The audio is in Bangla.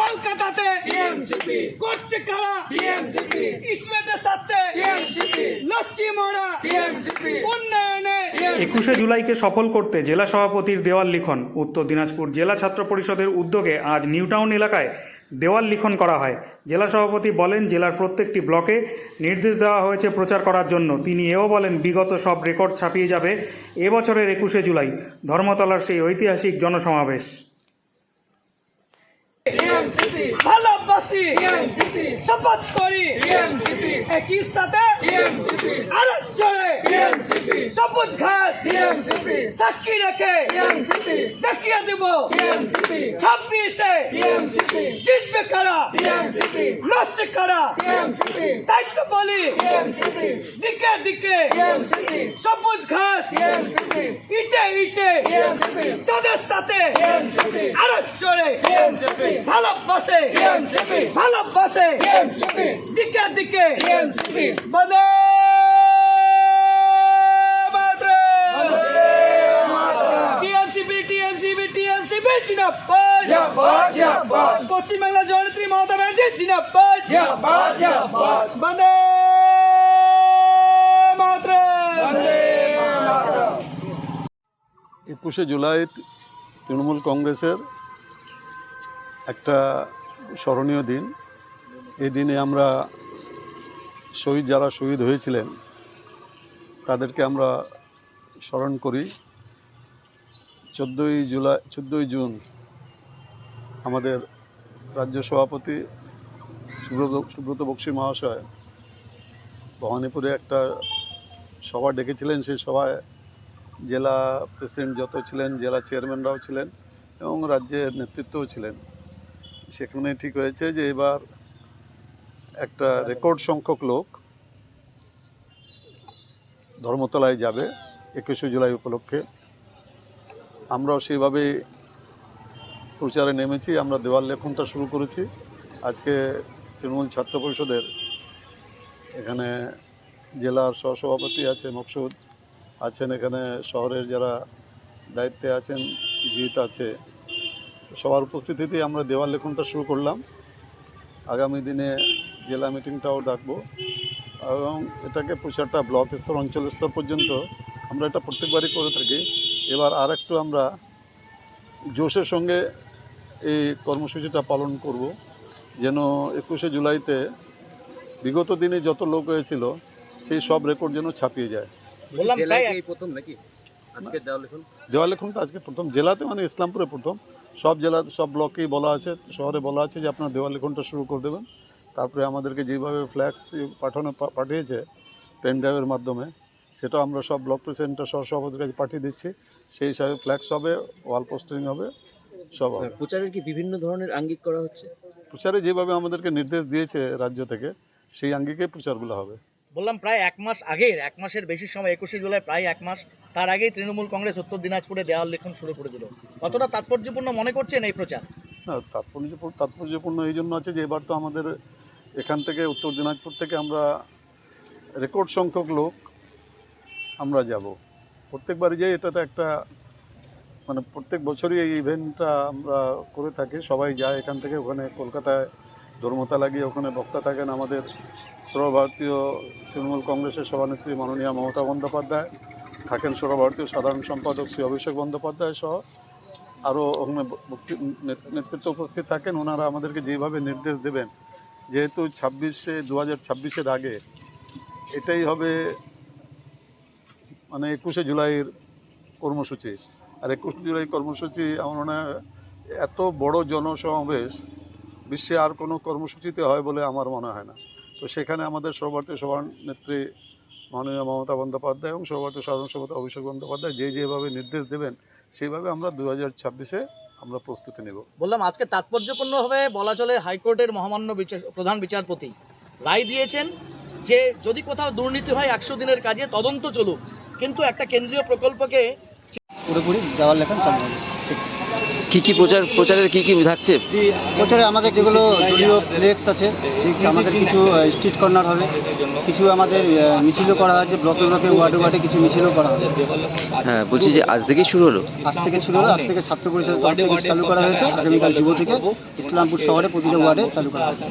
কলকাতাতে করছে কারা স্টুডেন্টের সাথে লচ্ছি মোড়া উন্নয়নে একুশে জুলাইকে সফল করতে জেলা সভাপতির দেওয়াল লিখন। উত্তর দিনাজপুর জেলা ছাত্র পরিষদের উদ্যোগে আজ নিউটাউন এলাকায় দেওয়াল লিখন করা হয়। জেলা সভাপতি বলেন জেলার প্রত্যেকটি ব্লকে নির্দেশ দেওয়া হয়েছে প্রচার করার জন্য। তিনি এও বলেন বিগত সব রেকর্ড ছাপিয়ে যাবে এবছরের একুশে জুলাই। ধর্মতলার সেই ঐতিহাসিক জনসমাবেশ। ভালোবাসি। শপথ করি। একই সাথে আরও জোরে। সবুজ ঘাস সাক্ষী রেখে দেখিয়ে দেব। ছাব্বিশে জিতবে কারা? লড়ছে কারা? তো বলি। দিকে দিকে। সবুজ ঘাস। ইটে ইটে। তাদের সাথে আরও জোরে। ভালোবাসে। ভালোবাসে। দিকে দিকে। টিএমসিপি। জিনাবাদ পশ্চিমবাংলা জননেত্রী মমতা ব্যানার্জি বন্দে একুশে জুলাই তৃণমূল কংগ্রেসের একটা স্মরণীয় দিন। এই দিনে আমরা শহীদ যারা শহীদ হয়েছিলেন তাদেরকে আমরা স্মরণ করি। চোদ্দোই জুলাই চোদ্দোই জুন আমাদের রাজ্য সভাপতি সুব্রত সুব্রত বক্সী মহাশয় ভবানীপুরে একটা সভা ডেকেছিলেন। সেই সভায় জেলা প্রেসিডেন্ট যত ছিলেন, জেলা চেয়ারম্যানরাও ছিলেন এবং রাজ্যের নেতৃত্বও ছিলেন। সেখানে ঠিক হয়েছে যে এবার একটা রেকর্ড সংখ্যক লোক ধর্মতলায় যাবে, একুশে জুলাই উপলক্ষে। আমরাও সেইভাবে প্রচারে নেমেছি, আমরা দেওয়াল লেখনটা শুরু করেছি। আজকে তৃণমূল ছাত্র পরিষদের এখানে জেলার সহসভাপতি আছে মকসুদ, আছেন এখানে শহরের যারা দায়িত্বে আছেন জিত আছে। সবার উপস্থিতিতেই আমরা দেওয়াল লেখনটা শুরু করলাম। আগামী দিনে জেলা মিটিংটাও ডাকবো। এবং এটাকে প্রচারটা ব্লক স্তর, অঞ্চল স্তর পর্যন্ত আমরা এটা প্রত্যেকবারই করে থাকি। এবার আর একটু আমরা জোশের সঙ্গে এই কর্মসূচিটা পালন করব। যেন একুশে জুলাইতে বিগত দিনে যত লোক হয়েছিল সেই সব রেকর্ড যেন ছাপিয়ে যায়। প্রথম নাকি? আজকে দেওয়ালেখনটা আজকে প্রথম। জেলাতে মানে ইসলামপুরে প্রথম। সব জেলাতে সব ব্লকেই বলা আছে শহরে বলা আছে যে আপনার দেওয়ালেখনটা শুরু করে দেবেন। তারপরে আমাদেরকে যেভাবে ফ্ল্যাক্স পাঠানো পাঠিয়েছে পেন ড্রাইভের মাধ্যমে সেটা আমরা সব ব্লক প্রেসিডেন্টটা সহ সভাপতির কাছে পাঠিয়ে দিচ্ছি। সেই হিসাবে ফ্ল্যাক্স হবে ওয়াল পোস্টিং হবে সব হবে। প্রচারের কি বিভিন্ন ধরনের আঙ্গিক করা হচ্ছে? প্রচারে যেভাবে আমাদেরকে নির্দেশ দিয়েছে রাজ্য থেকে সেই আঙ্গিকে প্রচারগুলো হবে। বললাম প্রায় এক মাস আগের এক মাসের বেশি সময় একুশে জুলাই প্রায় এক মাস তার আগেই তৃণমূল কংগ্রেস উত্তর দিনাজপুরে দেওয়াল লেখন শুরু করে দিল। কতটা তাৎপর্যপূর্ণ মনে করছেন এই প্রচার? না তাৎপর্যপূর্ণ তাৎপর্যপূর্ণ এই জন্য আছে যে এবার তো আমাদের এখান থেকে উত্তর দিনাজপুর থেকে আমরা রেকর্ড সংখ্যক লোক আমরা যাব। প্রত্যেকবারই যাই এটা তো একটা মানে প্রত্যেক বছরই এই ইভেন্টটা আমরা করে থাকি। সবাই যায় এখান থেকে, ওখানে কলকাতায় ধর্মতলা গিয়ে ওখানে বক্তা থাকেন আমাদের সর্বভারতীয় তৃণমূল কংগ্রেসের সভানেত্রী মাননীয়া মমতা বন্দ্যোপাধ্যায়, থাকেন সর্বভারতীয় সাধারণ সম্পাদক শ্রী অভিষেক বন্দ্যোপাধ্যায় সহ আরও ওখানে নেতৃত্ব উপস্থিত থাকেন। ওনারা আমাদেরকে যেভাবে নির্দেশ দেবেন, যেহেতু ছাব্বিশে দু হাজার ছাব্বিশের আগে এটাই হবে মানে একুশে জুলাইয়ের কর্মসূচি। আর একুশ জুলাই কর্মসূচি আমার মনে হয় এত বড় জনসমাবেশ, বিশ্বে আর কোনো কর্মসূচিতে হয় বলে আমার মনে হয় না। তো সেখানে আমাদের সর্বভারতীয় সভানেত্রী মাননীয় মমতা বন্দ্যোপাধ্যায় এবং সর্বভারতীয় সাধারণ সভাপতি অভিষেক বন্দ্যোপাধ্যায় যে যেভাবে নির্দেশ দেবেন সেইভাবে আমরা দু হাজার ছাব্বিশে আমরা প্রস্তুতি নেব। বললাম, আজকে তাৎপর্যপূর্ণভাবে বলা চলে হাইকোর্টের মহামান্য প্রধান বিচারপতি। রায় দিয়েছেন যে যদি কোথাও দুর্নীতি হয় একশো দিনের কাজে, তদন্ত চলুক। কিন্তু একটা কেন্দ্রীয় প্রকল্পকে পুরোপুরি দেওয়াল লেখান সম্ভব ঠিক। কি কি প্রচার প্রচারের কি কি থাকছে? প্রচারে আমাদের যেগুলো দলীয় ফ্লেক্স আছে আমাদের কিছু স্ট্রিট কর্নার হবে কিছু আমাদের মিছিলও করা হয়েছে ব্লকে ব্লকে ওয়ার্ডে ওয়ার্ডে কিছু মিছিলও করা হবে। হ্যাঁ বলছি যে আজ থেকেই শুরু হলো? আজ থেকে শুরু হলো আজ থেকে ছাত্র পরিষদ চালু করা হয়েছে আগামীকাল যুব থেকে ইসলামপুর শহরে প্রতিটা ওয়ার্ডে চালু করা হবে